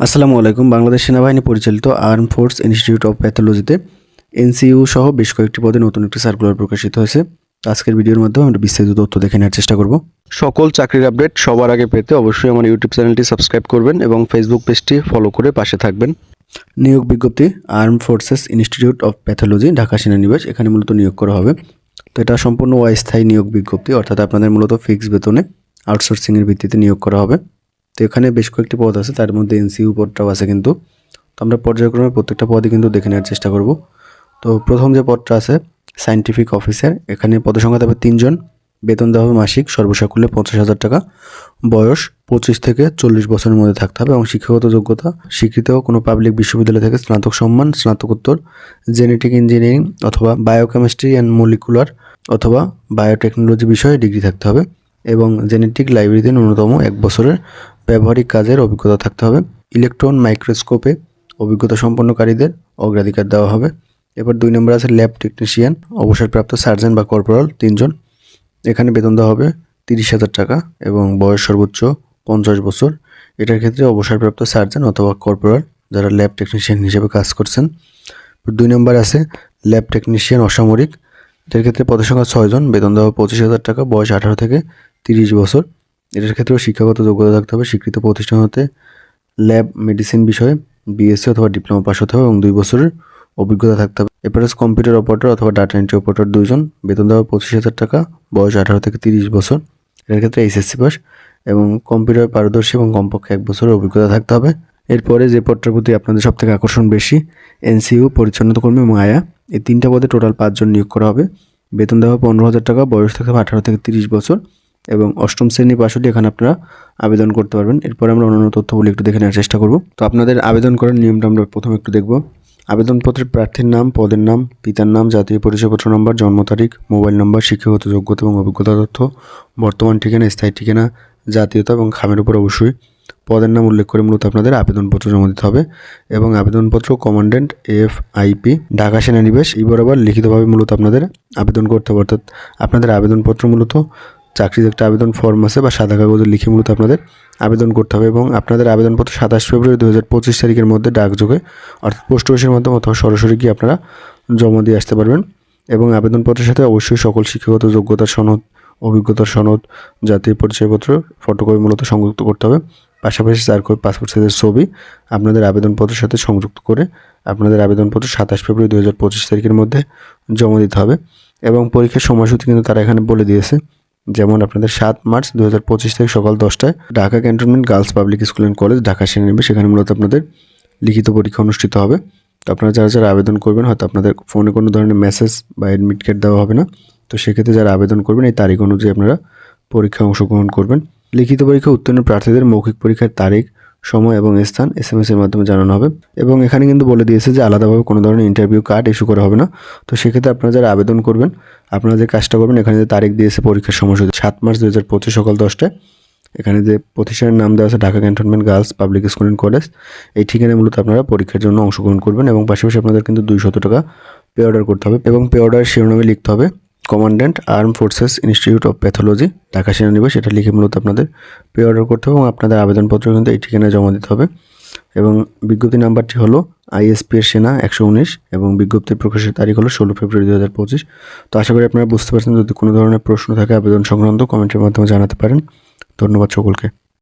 আসসালামু আলাইকুম বাংলাদেশ সেনাবাহিনী পরিচালিত আর্ম ফোর্স ইনস্টিটিউট অফ প্যাথোলজিতে এনসিইউ সহ বেশ কয়েকটি পদে নতুন একটি সার্কুলার প্রকাশিত হয়েছে। আজকের ভিডিওর মাধ্যমে আমরা বিস্তারিত তথ্য দেখে নেওয়ার চেষ্টা করব। সকল চাকরির আপডেট সবার আগে পেতে অবশ্যই আমার ইউটিউব চ্যানেলটি সাবস্ক্রাইব করবেন এবং ফেসবুক পেজটি ফলো করে পাশে থাকবেন। নিয়োগ বিজ্ঞপ্তি arm forces institute of pathology Dhaka সেনানিবাস এখানে মূলত নিয়োগ করা হবে। তো এটা সম্পূর্ণ অস্থায়ী নিয়োগ বিজ্ঞপ্তি অর্থাৎ আপনাদের মূলত ফিক্স বেতনে আউটসোর্সিংয়ের ভিত্তিতে নিয়োগ করা হবে। তো এখানে বেশ কয়েকটি পদ আছে, তার মধ্যে এনসিইউ পদটাও আছে কিন্তু। তো আমরা পর্যায়ক্রমে প্রত্যেকটা পদই কিন্তু দেখে নেওয়ার চেষ্টা করব। তো প্রথম যে পদটা আছে সায়েন্টিফিক অফিসার এখানে পদসংখ্যা থাকবে তিনজন, বেতন দেওয়া হবে মাসিক, সর্বসাকুল্যে পঞ্চাশ হাজার টাকা। বয়স পঁচিশ থেকে চল্লিশ বছরের মধ্যে থাকতে হবে এবং শিক্ষাগত যোগ্যতা, স্বীকৃত কোনো পাবলিক বিশ্ববিদ্যালয় থেকে স্নাতক সম্মান, স্নাতকোত্তর জেনেটিক ইঞ্জিনিয়ারিং অথবা বায়োকেমিস্ট্রি অ্যান্ড মলিকুলার অথবা বায়োটেকনোলজি বিষয়ে ডিগ্রি থাকতে হবে এবং জেনেটিক লাইব্রেরিতে ন্যূনতম এক বছরের ব্যবহারিক কাজের অভিজ্ঞতা থাকতে হবে। ইলেকট্রন মাইক্রোস্কোপে অভিজ্ঞতা সম্পন্নকারীদের অগ্রাধিকার দেওয়া হবে। এবার দুই নম্বর আছে ল্যাব টেকনিশিয়ান, অবসরপ্রাপ্ত সার্জন বা কর্পোরাল তিনজন। এখানে বেতন দেওয়া হবে তিরিশ হাজার টাকা এবং বয়স সর্বোচ্চ পঞ্চাশ বছর। এটার ক্ষেত্রে অবসরপ্রাপ্ত সার্জন অথবা কর্পোরাল যারা ল্যাব টেকনিশিয়ান হিসেবে কাজ করছেন। দুই নম্বর আছে ল্যাব টেকনিশিয়ান অসামরিক। এটার ক্ষেত্রে পদসংখ্যা ছয়জন। বেতন দেওয়া পঁচিশ হাজার টাকা। বয়স আঠারো থেকে তিরিশ বছর। এটার ক্ষেত্রেও শিক্ষাগত যোগ্যতা থাকতে হবে, স্বীকৃত প্রতিষ্ঠান হতে ল্যাব মেডিসিন বিষয়ে বিএসসি অথবা ডিপ্লোমা পাস হতে হবে এবং দুই বছরের অভিজ্ঞতা থাকতে হবে। এরপরে আছে কম্পিউটার অপারেটর অথবা ডাটা এন্ট্রি অপারেটর দুজন বেতন দেওয়া পঁচিশ হাজার টাকা, বয়স আঠারো থেকে তিরিশ বছর। এটার ক্ষেত্রে এইচএসসি পাস এবং কম্পিউটার পারদর্শী এবং কমপক্ষে এক বছরের অভিজ্ঞতা থাকতে হবে। এরপরে যে পদটার প্রতি আপনাদের সব থেকে আকর্ষণ বেশি এনসিইউ পরিচ্ছন্নতা কর্মী এবং আয়া, এই তিনটা পদে টোটাল পাঁচজন নিয়োগ করা হবে। বেতন দেওয়া পনেরো হাজার টাকা, বয়স থাকতে হবে আঠারো থেকে তিরিশ বছর। এবং অষ্টম শ্রেণি পাশ হলে এখানে আপনারা আবেদন করতে পারবেন। এরপর আমরা অন্যান্য তথ্যগুলি একটু দেখে নেওয়ার চেষ্টা করব। তো আপনাদের আবেদন করার নিয়মটা আমরা প্রথমে একটু দেখব। আবেদনপত্রের প্রার্থীর নাম, পদের নাম, পিতার নাম, জাতীয় পরিচয়পত্র নম্বর, জন্ম তারিখ, মোবাইল নম্বর, শিক্ষাগত যোগ্যতা এবং অভিজ্ঞতা তথ্য, বর্তমান ঠিকানা, স্থায়ী ঠিকানা, জাতীয়তা এবং খামের উপর অবশ্যই পদের নাম উল্লেখ করে মূলত আপনাদের আবেদনপত্র জমা দিতে হবে এবং আবেদনপত্র কমান্ডেন্ট এফ আইপি ঢাকা সেনানিবেশ এই বরাবর লিখিতভাবে মূলত আপনাদের আবেদন করতে হবে। অর্থাৎ আপনাদের আবেদনপত্র মূলত চাকরির একটা আবেদন ফর্ম আছে বা সাদা কাগজে লিখে মূলত আপনাদের আবেদন করতে হবে এবং আপনাদের আবেদনপত্র সাতাশ ফেব্রুয়ারি দু হাজার পঁচিশ তারিখের মধ্যে ডাকযোগে, অর্থাৎ পোস্ট অফিসের মাধ্যমে অথবা সরাসরি গিয়ে আপনারা জমা দিয়ে আসতে পারবেন এবং আবেদনপত্রের সাথে অবশ্যই সকল শিক্ষাগত যোগ্যতার সনদ, অভিজ্ঞতার সনদ, জাতীয় পরিচয়পত্র ফটোকপি মূলত সংযুক্ত করতে হবে। পাশাপাশি চার কপি পাসপোর্ট সাইজের ছবি আপনাদের আবেদনপত্রের সাথে সংযুক্ত করে আপনাদের আবেদনপত্র সাতাশ ফেব্রুয়ারি দু হাজার পঁচিশ তারিখের মধ্যে জমা দিতে হবে এবং পরীক্ষার সময়সূচি কিন্তু তারা এখানে বলে দিয়েছে। যেমন আপনাদের সাত মার্চ দু হাজার পঁচিশ থেকে সকাল দশটায় Dhaka cantonment girls public school and college Dhaka সেনানিবে সেখানে মূলত আপনাদের লিখিত পরীক্ষা অনুষ্ঠিত হবে। তো আপনারা যারা যারা আবেদন করবেন, হয়তো আপনাদের ফোনে কোনো ধরনের মেসেজ বা অ্যাডমিট কার্ড দেওয়া হবে না। তো সেক্ষেত্রে যারা আবেদন করবেন, এই তারিখ অনুযায়ী আপনারা পরীক্ষায় অংশগ্রহণ করবেন। লিখিত পরীক্ষা উত্তীর্ণ প্রার্থীদের মৌখিক পরীক্ষার তারিখ সময় এবং স্থান এস এম এর মাধ্যমে জানানো হবে। এবং এখানে কিন্তু বলে দিয়েছে যে আলাদাভাবে কোনো ধরনের ইন্টারভিউ কার্ড ইস্যু করা হবে না। তো সেক্ষেত্রে আপনারা যারা আবেদন করবেন, আপনারা যে কাজটা করবেন, এখানে যে তারিখ দিয়েছে পরীক্ষার সময়সূচি সাত মার্চ দু হাজার পঁচিশ সকাল দশটায়, এখানে যে প্রতিষ্ঠানের নাম দেওয়া আছে Dhaka cantonment girls public school and college, এই ঠিকানায় মূলত আপনারা পরীক্ষার জন্য অংশগ্রহণ করবেন এবং পাশাপাশি আপনাদের কিন্তু দুইশত টাকা পে অর্ডার করতে হবে এবং পে অর্ডার শিরোনামে লিখতে হবে commandant arm forces institute of pathology, Dhaka সেনানিবাস। এটা লিখে মূলত আপনাদের পে অর্ডার করতে হবে এবং আপনাদের আবেদনপত্র কিন্তু এই ঠিকানায় জমা দিতে হবে। এবং বিজ্ঞপ্তি নাম্বারটি হলো আইএসপি এর সেনা একশো উনিশ এবং বিজ্ঞপ্তির প্রকাশের তারিখ হলো ষোলো ফেব্রুয়ারি দু হাজার পঁচিশ। তো আশা করি আপনারা বুঝতে পারছেন, যদি কোনো ধরনের প্রশ্ন থাকে আবেদন সংক্রান্ত, কমেন্টের মাধ্যমে জানাতে পারেন। ধন্যবাদ সকলকে।